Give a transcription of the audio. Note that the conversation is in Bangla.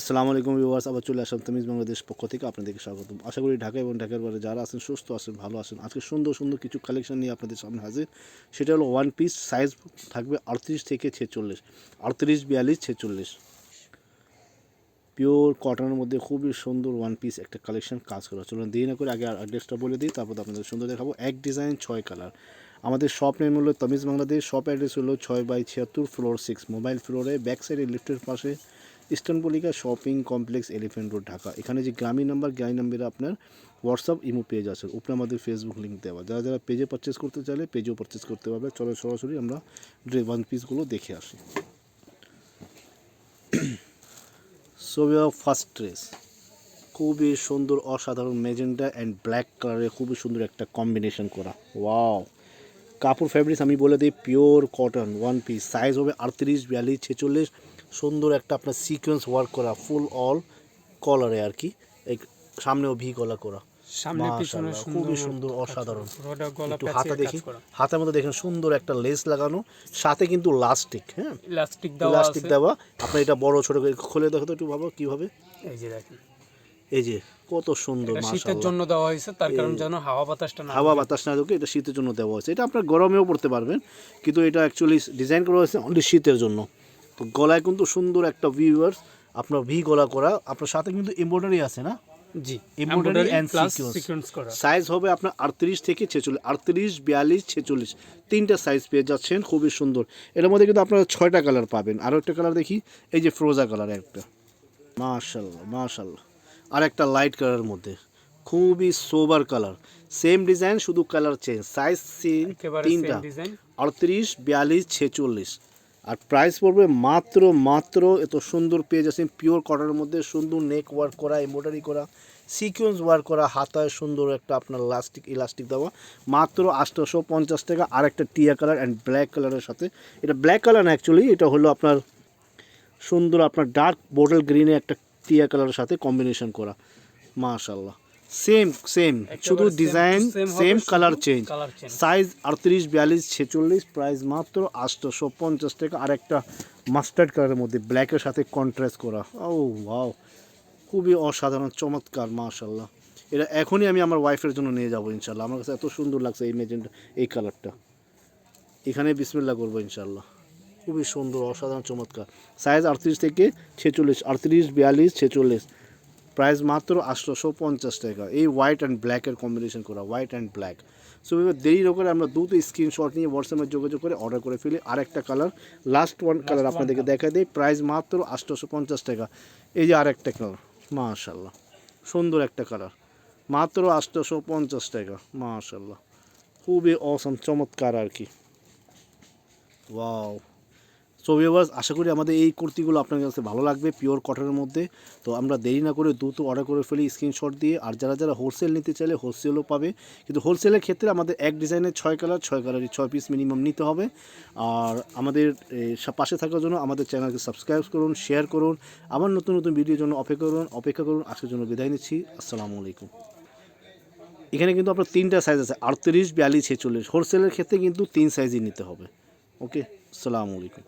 আসসালামু আলাইকুম ভিউয়ার্স, আবার চলে আসলাম তামিজ বাংলাদেশ পক্ষ থেকে আপনাদেরকে স্বাগতম। আশা করি ঢাকা এবং ঢাকার বাইরে যারা আছেন, সুস্থ আছেন, ভালো আছেন, আজকে সুন্দর সুন্দর কিছু কালেকশন নিয়ে আপনাদের সামনে হাজির। সেটা হলো ওয়ান পিস সাইজ থাকবে আটত্রিশ থেকে ছেচল্লিশ, আটত্রিশ, বিয়াল্লিশ, ছেচল্লিশ। পিওর কটনের মধ্যে খুবই সুন্দর ওয়ান পিস একটা কালেকশন কাজ করা। চলুন দেরি না করে আগে অ্যাড্রেসটা বলে দিই, তারপর আপনাদের সুন্দর দেখাবো। এক ডিজাইন ছয় কালার আমাদের শপ নেম হলো তমিজ বাংলাদেশ শপ অ্যাড্রেস হলো ছয় বাই ছিয়াত্তর ফ্লোর সিক্স মোবাইল ফ্লোরে ব্যাক সাইডে লিফটের পাশে Eastern পলিকা shopping complex Elephant Road, Dhaka. এখানে যে গ্রামীণ নাম্বার, গ্রামীণ নাম্বারে আপনার হোয়াটসঅ্যাপ ইমো পেজ আছে। উপরে আমাদের ফেসবুক লিঙ্ক দেওয়া যারা যারা পেজে পারচেস করতে চাইলে পেজেও পারচেস করতে পারবে। চলো সরাসরি আমরা ড্রে ওয়ান পিসগুলো দেখে আসি। ছবি ফার্স্ট ড্রেস খুবই সুন্দর, অসাধারণ মেজেন্ডা অ্যান্ড ব্ল্যাক কালারের খুবই সুন্দর একটা কম্বিনেশন করা। ওয়াও কাপড় ফ্যাব্রিক্স আমি বলে দিই pure cotton one piece size হবে আটত্রিশ, বিয়াল্লিশ, ছেচল্লিশ। সুন্দর একটা আপনার সিকোয়েন্স ওয়ার্ক করা ফুল অল কলারে আর কি। এই সামনেও ভি গলা করা। সামনে পিছনে খুবই সুন্দর অসাধারণ। একটু হাতা দেখি। হাতের মধ্যে দেখেন সুন্দর একটা লেস লাগানো সাথে কিন্তু লাস্টিক হ্যাঁ? ইলাস্টিক দেওয়া ইলাস্টিক আছে। দেওয়া। আপনার এটা বড় ছোট করে খুলে দেখো তো একটু ভাবো কীভাবে এই যে দেখেন। এই যে কত সুন্দর শীতের জন্য দেওয়া হয়েছে তার কারণ যেন হাওয়া বাতাসটা না হাওয়া বাতাস না ঢুকে এটা শীতের জন্য দেওয়া হয়েছে। এটা আপনার গরমেও পড়তে পারবেন কিন্তু এটা অ্যাকচুয়ালি ডিজাইন করা হয়েছে অনলি শীতের জন্য। তো গলায় কিন্তু সুন্দর একটা ভিউয়ার্স আপনার ভি গলা করা আপনার সাথে কিন্তু এমব্রয়ডারি আছে না? জি প্লাস sequence. সিকোয়েন্স করা। সাইজ হবে আপনার আটত্রিশ থেকে ছেচল্লিশ আটত্রিশ বিয়াল্লিশ ছেচল্লিশ। তিনটা সাইজ পেয়ে যাচ্ছেন খুবই সুন্দর। এর মধ্যে কিন্তু আপনারা ছয়টা কালার পাবেন। আরও একটা কালার দেখি এই যে ফ্রোজা কালার একটা। মাশাল্লাহ মাশাল্লাহ আর একটা লাইট কালারের মধ্যে। খুবই সোবার কালার সেম ডিজাইন শুধু কালার চেঞ্জ সাইজ তিনটা। আটত্রিশ বিয়াল্লিশ ছেচল্লিশ। আর প্রাইস পড়বে মাত্র মাত্র এত সুন্দর পেয়ে যাচ্ছেন পিওর কটনের মধ্যে। সুন্দর নেক ওয়ার্ক করা এমব্রয়ডারি করা সিকোয়েন্স ওয়ার্ক করা, হাতায় সুন্দর একটা আপনার লাস্টিক ইলাস্টিক দেওয়া। মাত্র আটশোশো পঞ্চাশ টাকা। আর একটা টিয়া কালার অ্যান্ড ব্ল্যাক কালারের সাথে। এটা ব্ল্যাক কালার না অ্যাকচুয়ালি এটা হলো আপনার সুন্দর আপনার ডার্ক বোটল গ্রিনে একটা টিয়া কালারের সাথে কম্বিনেশন করা। মাশাল্লাহ সেম সেম শুধু design same colour change size আটত্রিশ বিয়াল্লিশ ছেচল্লিশ প্রাইস মাত্র আটশোশো পঞ্চাশ টাকা। আর একটা মাস্টার্ড কালারের মধ্যে ব্ল্যাকের সাথে কন্ট্রাস্ট করা। ও ওয়াও খুবই অসাধারণ চমৎকার মাশাল্লাহ এটা এখনই আমি আমার ওয়াইফের জন্য নিয়ে যাব ইনশাল্লাহ আমার কাছে এত সুন্দর লাগছে এই মেজেন্ট এই কালারটা এখানে বিসমিল্লা করব ইনশাল্লাহ খুবই সুন্দর অসাধারণ চমৎকার। সাইজ আটত্রিশ থেকে ছেচল্লিশ আটত্রিশ বিয়াল্লিশ ছেচল্লিশ। প্রাইস মাত্র আটশোশো পঞ্চাশ টাকা। এই হোয়াইট অ্যান্ড ব্ল্যাকের কম্বিনেশন করা হোয়াইট অ্যান্ড ব্ল্যাক সো এবার দেরি করে আমরা দ্রুত স্ক্রিনশট নিয়ে হোয়াটসঅ্যাপে যোগাযোগ করে অর্ডার করে ফেলি। আরেকটা কালার লাস্ট ওয়ান কালার আপনাদেরকে দেখা দেয় প্রাইস মাত্র আটশোশো পঞ্চাশ টাকা। এই যে আরেকটা কালার মাশাল্লাহ সুন্দর একটা কালার মাত্র আটশোশো পঞ্চাশ টাকা মাশাল্লাহ খুবই অসম চমৎকার আর কি। ওয়াও সো ভিউয়ার্স আশা করি আমাদের এই কুর্তিগুলো আপনার কাছে ভালো লাগবে পিওর কটনের মধ্যে। তো আমরা দেরি না করে দ্রুত অর্ডার করে ফেলি স্ক্রিনশট দিয়ে। আর যারা যারা হোলসেল নিতে চাইলে হোলসেলও পাবে। কিন্তু হোলসেলের ক্ষেত্রে আমাদের এক ডিজাইনের ছয় কালার ছয় কালারই ছয় পিস মিনিমাম নিতে হবে। আর আমাদের পাশে থাকার জন্য আমাদের চ্যানেলকে সাবস্ক্রাইব করুন শেয়ার করুন। আবার নতুন নতুন ভিডিওর জন্য অপেক্ষা করুন অপেক্ষা করুন। আজকের জন্য বিদায় নিচ্ছি। আসসালামু আলাইকুম। এখানে কিন্তু আপনার তিনটা সাইজ আছে, আটত্রিশ, বিয়াল্লিশ, ছেচল্লিশ। হোলসেলের ক্ষেত্রে কিন্তু তিন সাইজই নিতে হবে। ওকে আসসালামু আলাইকুম।